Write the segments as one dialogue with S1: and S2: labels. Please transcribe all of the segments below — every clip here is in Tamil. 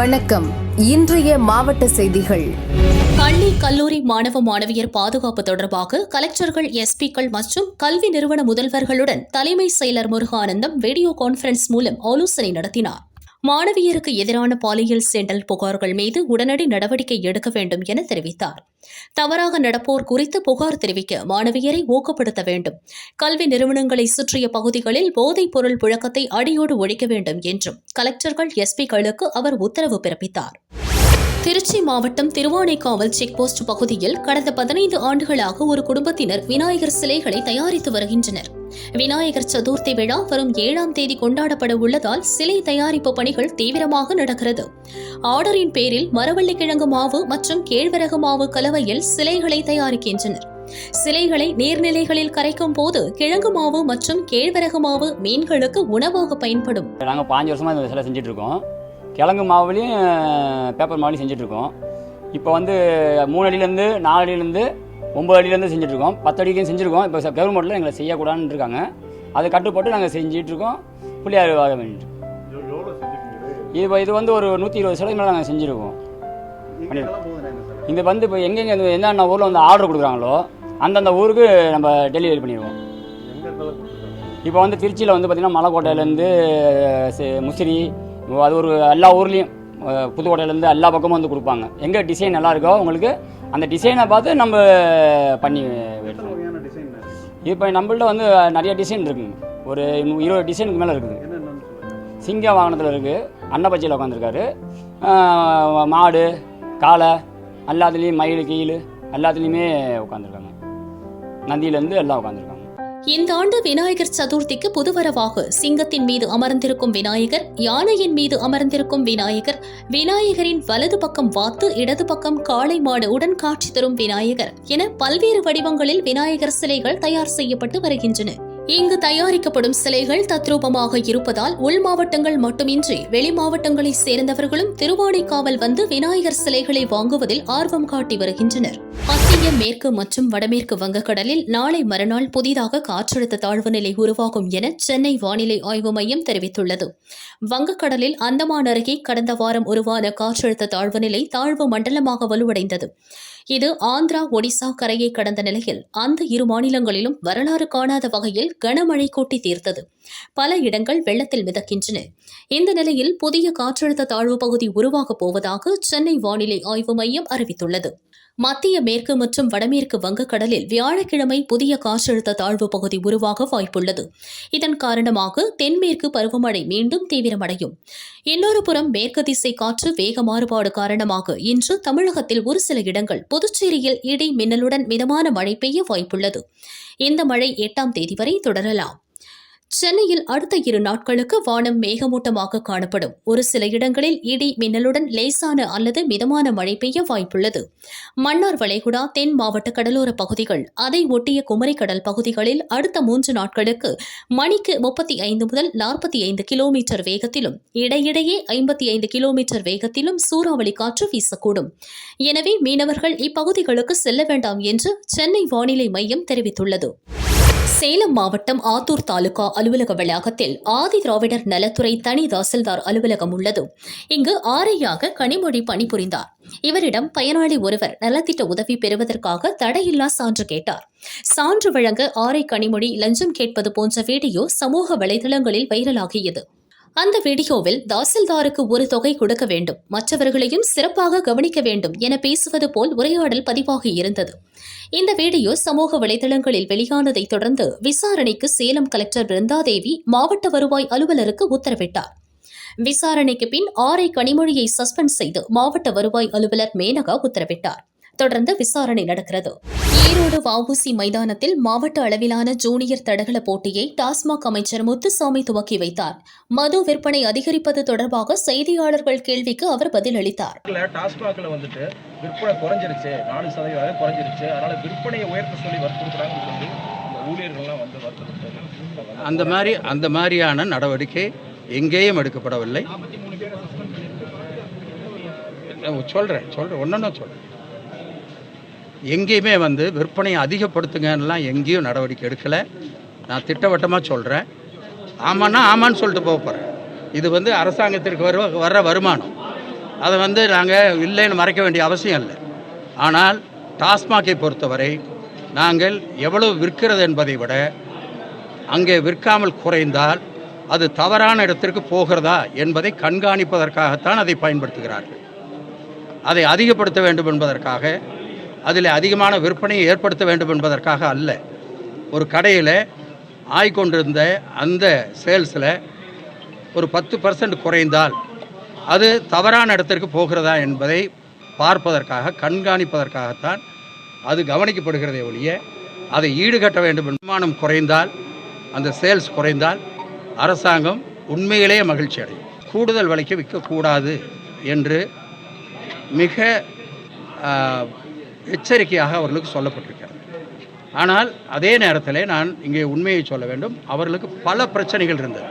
S1: வணக்கம் இன்றைய மாவட்ட செய்திகள் பள்ளி கல்லூரி மாணவ மாணவியர் பாதுகாப்பு தொடர்பாக கலெக்டர்கள் எஸ்பிக்கள் மற்றும் கல்வி நிறுவன முதல்வர்களுடன் தலைமை செயலர் முருகானந்தம் வீடியோ கான்பரன்ஸ் மூலம் ஆலோசனை நடத்தினார் மாணவியருக்கு எதிரான பாலியல் சென்டல் புகார்கள் மீது உடனடி நடவடிக்கை எடுக்க வேண்டும் என தெரிவித்தார் தவறாக நடப்போர் குறித்து புகார் தெரிவிக்க மாணவியரை ஊக்கப்படுத்த வேண்டும் கல்வி நிறுவனங்களை சுற்றிய பகுதிகளில் போதைப் பொருள் புழக்கத்தை அடியோடு ஒழிக்க வேண்டும் என்றும் கலெக்டர்கள் எஸ்பிகளுக்கு அவர் உத்தரவு பிறப்பித்தார் திருச்சி மாவட்டம் திருவானைக்காவல் செக் போஸ்ட் பகுதியில் கடந்த பதினைந்து ஆண்டுகளாக ஒரு குடும்பத்தினர் விநாயகர் சிலைகளை தயாரித்து வருகின்றனர் விநாயகர் சதுர்த்தி விழா வரும் ஏழாம் தேதி கொண்டாடப்பட உள்ளதால் சிலை தயாரிப்பு பணிகள் தீவிரமாக நடக்கிறது ஆர்டரின் பேரில் மரவள்ளிக்கிழங்கு மாவு மற்றும் கேழ்வரகு மாவு கலவையில் சிலைகளை தயாரிக்கின்றனர் சிலைகளை நீர்நிலைகளில் கரைக்கும் போது கிழங்கு மாவு மற்றும் கேழ்வரகு மாவு மீன்களுக்கு உணவாக பயன்படும்
S2: பாஞ்சு வருஷமா இந்த சிலை இருக்கோம் கிழங்கு மாவுலேயும் பேப்பர் மாவுலையும் செஞ்சிட்ருக்கோம் இப்போ வந்து மூணு அடியிலேருந்து நாலு அடியிலேருந்து ஒம்பது அடியிலேருந்து செஞ்சுட்ருக்கோம் பத்து அடிக்கும் செஞ்சுருக்கோம் இப்போ கவர்மெண்ட்டில் எங்களை செய்யக்கூடாதுன்னு இருக்காங்க அதை கட்டுப்பட்டு நாங்கள் செஞ்சிட்ருக்கோம் பிள்ளையார் வாக வேண்டிட்டு இப்போ இது வந்து ஒரு நூற்றி இருபது சதவீதம் நாங்கள் செஞ்சுருக்கோம் இது வந்து இப்போ எங்கெங்கே என்னென்ன ஊரில் வந்து ஆர்டர் கொடுக்குறாங்களோ அந்தந்த ஊருக்கு நம்ம டெலிவரி பண்ணிடுவோம் இப்போ வந்து திருச்சியில் வந்து பார்த்திங்கன்னா மலைக்கோட்டையிலேருந்து முசிறி அது ஒரு எல்லா ஊர்லேயும் புதுக்கோட்டையிலேருந்து எல்லா பக்கமும் வந்து கொடுப்பாங்க எங்கே டிசைன் நல்லா இருக்கோ உங்களுக்கு அந்த டிசைனை பார்த்து நம்ம பண்ணி இப்போ நம்மள்ட்ட வந்து நிறைய டிசைன் இருக்குங்க ஒரு இருபது டிசைனுக்கு மேலே இருக்குது சிங்க வாகனத்தில் இருக்குது அன்னப்பச்சியில் உட்காந்துருக்காரு மாடு காளை எல்லாத்துலேயும் மயில் கீழ் எல்லாத்துலேயுமே உட்காந்துருக்காங்க நந்தியிலேருந்து எல்லாம் உட்காந்துருக்காங்க
S1: இந்த ஆண்டு விநாயகர் சதுர்த்திக்கு புதுவரவாக சிங்கத்தின் மீது அமர்ந்திருக்கும் விநாயகர் யானையின் மீது அமர்ந்திருக்கும் விநாயகர் விநாயகரின் வலது பக்கம் வாத்து இடது பக்கம் காளை மாடு உடன் காட்சி தரும் விநாயகர் என பல்வேறு வடிவங்களில் விநாயகர் சிலைகள் தயார் செய்யப்பட்டு வருகின்றன இங்கு தயாரிக்கப்படும் சிலைகள் தத்ரூபமாக இருப்பதால் உள் மாவட்டங்கள் மட்டுமின்றி வெளி மாவட்டங்களை சேர்ந்தவர்களும் திருவானைக்காவல் வந்து விநாயகர் சிலைகளை வாங்குவதில் ஆர்வம் காட்டி வருகின்றனர் மத்திய மேற்கு மற்றும் வடமேற்கு வங்கக்கடலில் நாளை மறுநாள் புதிதாக காற்றழுத்த தாழ்வு நிலை உருவாகும் என சென்னை வானிலை ஆய்வு மையம் தெரிவித்துள்ளது வங்கக்கடலில் அந்தமான் அருகே கடந்த வாரம் உருவான காற்றழுத்த தாழ்வு நிலை தாழ்வு மண்டலமாக வலுவடைந்தது இது ஆந்திரா ஒடிசா கரையை கடந்த நிலையில் அந்த இரு மாநிலங்களிலும் வரலாறு காணாத வகையில் கனமழை கூட்டி தீர்த்தது பல இடங்கள் வெள்ளத்தில் மிதக்கின்றன இந்த நிலையில் புதிய காற்றழுத்த தாழ்வு பகுதி உருவாகப் போவதாக சென்னை வானிலை ஆய்வு மையம் அறிவித்துள்ளது மத்திய மேற்கு மற்றும் வடமேற்கு வங்கக்கடலில் வியாழக்கிழமை புதிய காற்றழுத்த தாழ்வு பகுதி உருவாக வாய்ப்புள்ளது இதன் காரணமாக தென்மேற்கு பருவமழை மீண்டும் தீவிரமடையும் இன்னொரு புறம் மேற்கு திசை காற்று வேக மாறுபாடு காரணமாக இன்று தமிழகத்தில் ஒரு சில இடங்கள் புதுச்சேரியில் இடி மின்னலுடன் மிதமான மழை பெய்ய வாய்ப்புள்ளது இந்த மழை எட்டாம் தேதி வரை தொடரலாம் சென்னையில் அடுத்த இரு நாட்களுக்கு வானம் மேகமூட்டமாக காணப்படும் ஒரு சில இடங்களில் இடி மின்னலுடன் லேசான அல்லது மிதமான மழை பெய்ய வாய்ப்புள்ளது மன்னார் வளைகுடா தென் மாவட்ட கடலோர பகுதிகள் அதை ஒட்டிய குமரி கடல் பகுதிகளில் அடுத்த மூன்று நாட்களுக்கு மணிக்கு முப்பத்தி ஐந்து முதல் நாற்பத்தி ஐந்து கிலோமீட்டர் வேகத்திலும் இடையிடையே ஐம்பத்தி ஐந்து கிலோமீட்டர் வேகத்திலும் சூறாவளி காற்று வீசக்கூடும் எனவே மீனவர்கள் இப்பகுதிகளுக்கு செல்ல வேண்டாம் என்று சென்னை வானிலை மையம் தெரிவித்துள்ளது சேலம் மாவட்டம் ஆத்தூர் தாலுகா அலுவலக வளாகத்தில் ஆதி திராவிடர் நலத்துறை தனி தாசில்தார் அலுவலகம் உள்ளது இங்கு ஆரையாக கனிமொழி பணிபுரிந்தார் இவரிடம் பயனாளி ஒருவர் நலத்திட்ட உதவி பெறுவதற்காக தடையில்லா சான்று கேட்டார் சான்று வழங்க ஆரை கனிமொழி லஞ்சம் கேட்பது போன்ற வீடியோ சமூக வலைதளங்களில் வைரலாகியது அந்த வீடியோவில் தாசில்தாருக்கு ஒரு தொகை கொடுக்க வேண்டும் மற்றவர்களையும் சிறப்பாக கவனிக்க வேண்டும் என பேசுவது போல் உரையாடல் பதிவாகி இருந்தது இந்த வீடியோ சமூக வலைதளங்களில் வெளியானதை தொடர்ந்து விசாரணைக்கு சேலம் கலெக்டர் பிருந்தாதேவி மாவட்ட வருவாய் அலுவலருக்கு உத்தரவிட்டார் விசாரணைக்கு பின் ஆரை கனிமொழியை சஸ்பெண்ட் செய்து மாவட்ட வருவாய் அலுவலர் மேனகா உத்தரவிட்டார் தொடர்ந்து விசாரணை நடக்கிறது ஈரோடு வவுசி மைதானத்தில் மாவட்ட அளவிலான ஜூனியர் தடகள போட்டியை டாஸ்மாக் அமைச்சர் முத்துசாமி துவக்கி வைத்தார் மது விற்பனை அதிகரிப்பது தொடர்பாக செய்தியாளர்கள் கேள்விக்கு அவர் பதிலளித்தார்
S3: டாஸ்மாக்ல வந்துட்டு விற்பனை குறைஞ்சிருச்சு நாலு சதவீதம் குறைஞ்சிருச்சு அதனால விற்பனையை உயர்த்த சொல்லி ஊழியர்கள்லாம் வந்து அந்த மாதிரி அந்த மாதிரியான நடவடிக்கை எங்கேயும் எடுக்கப்படவில்லை சொல்றேன் சொல்றேன் ஒன்னொன்னு சொல்றேன் எங்கேயுமே வந்து விற்பனையை அதிகப்படுத்துங்கன்னெலாம் எங்கேயும் நடவடிக்கை எடுக்கலை நான் திட்டவட்டமாக சொல்கிறேன் ஆமான்னா ஆமான்னு சொல்லிட்டு போக போகிறேன் இது வந்து அரசாங்கத்திற்கு வரு வர்ற வருமானம் அதை வந்து நாங்கள் இல்லைன்னு மறைக்க வேண்டிய அவசியம் இல்லை ஆனால் டாஸ்மாகை பொறுத்தவரை நாங்கள் எவ்வளவு விற்கிறது என்பதை விட அங்கே விற்காமல் குறைந்தால் அது தவறான இடத்திற்கு போகிறதா என்பதை கண்காணிப்பதற்காகத்தான் அதை பயன்படுத்துகிறார்கள் அதை அதிகப்படுத்த வேண்டும் என்பதற்காக அதில் அதிகமான விற்பனையை ஏற்படுத்த வேண்டும் என்பதற்காக அல்ல ஒரு கடையில் ஆய்கொண்டிருந்த அந்த சேல்ஸில் ஒரு பத்து பர்சன்ட் குறைந்தால் அது தவறான இடத்திற்கு போகிறதா என்பதை பார்ப்பதற்காக கண்காணிப்பதற்காகத்தான் அது கவனிக்கப்படுகிறதே ஒழிய அதை ஈடுகட்ட வேண்டும் என்பமானம் குறைந்தால் அந்த சேல்ஸ் குறைந்தால் அரசாங்கம் உண்மையிலேயே மகிழ்ச்சி அடையும் கூடுதல் விலைக்கு விற்கக்கூடாது என்று மிக எச்சரிக்கையாக அவர்களுக்கு சொல்லப்பட்டிருக்கிறது ஆனால் அதே நேரத்தில் நான் இங்கே உண்மையை சொல்ல வேண்டும் அவர்களுக்கு பல பிரச்சனைகள் இருந்தது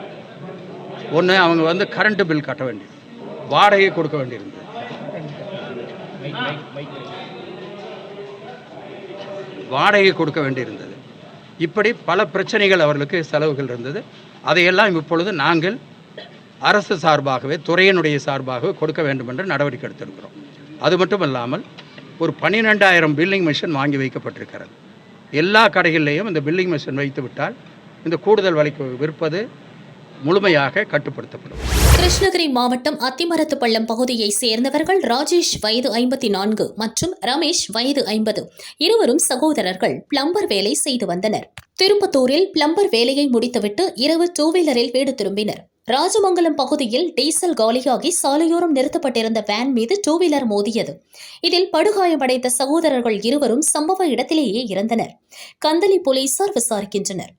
S3: ஒன்று அவங்க வந்து கரண்ட் பில் கட்ட வேண்டியது வாடகை கொடுக்க வேண்டியிருந்தது வாடகை கொடுக்க வேண்டியிருந்தது இப்படி பல பிரச்சனைகள் அவர்களுக்கு செலவுகள் இருந்தது அதையெல்லாம் இப்பொழுது நாங்கள் அரசு சார்பாகவே துறையினுடைய சார்பாகவே கொடுக்க வேண்டும் என்று நடவடிக்கை எடுத்திருக்கிறோம் அது மட்டும் இல்லாமல் ஒரு பன்னிரெண்டாயிரம் பில்லிங் மிஷின் வாங்கி வைக்கப்பட்டிருக்கிறது எல்லா கடைகளிலையும் இந்த பில்லிங் மிஷின் வைத்துவிட்டால் இந்த கூடுதல் விலைக்கு விற்பது முழுமையாக கட்டுப்படுத்தப்படும்
S1: கிருஷ்ணகிரி மாவட்டம் அத்திமரத்து பள்ளம் பகுதியை சேர்ந்தவர்கள் ராஜேஷ் வயது ஐம்பத்தி நான்கு மற்றும் ரமேஷ் வயது ஐம்பது இருவரும் சகோதரர்கள் பிளம்பர் வேலை செய்து வந்தனர் திருப்பத்தூரில் பிளம்பர் வேலையை முடித்துவிட்டு இரவு டூ வீலரில் வீடு திரும்பினர் ராஜமங்கலம் பகுதியில் டீசல் காலியாகி சாலையோரம் நிறுத்தப்பட்டிருந்த வேன் மீது டூ வீலர் மோதியது இதில் படுகாயமடைந்த சகோதரர்கள் இருவரும் சம்பவ இடத்திலேயே இறந்தனர் கந்தளி போலீசார் விசாரிக்கின்றனர்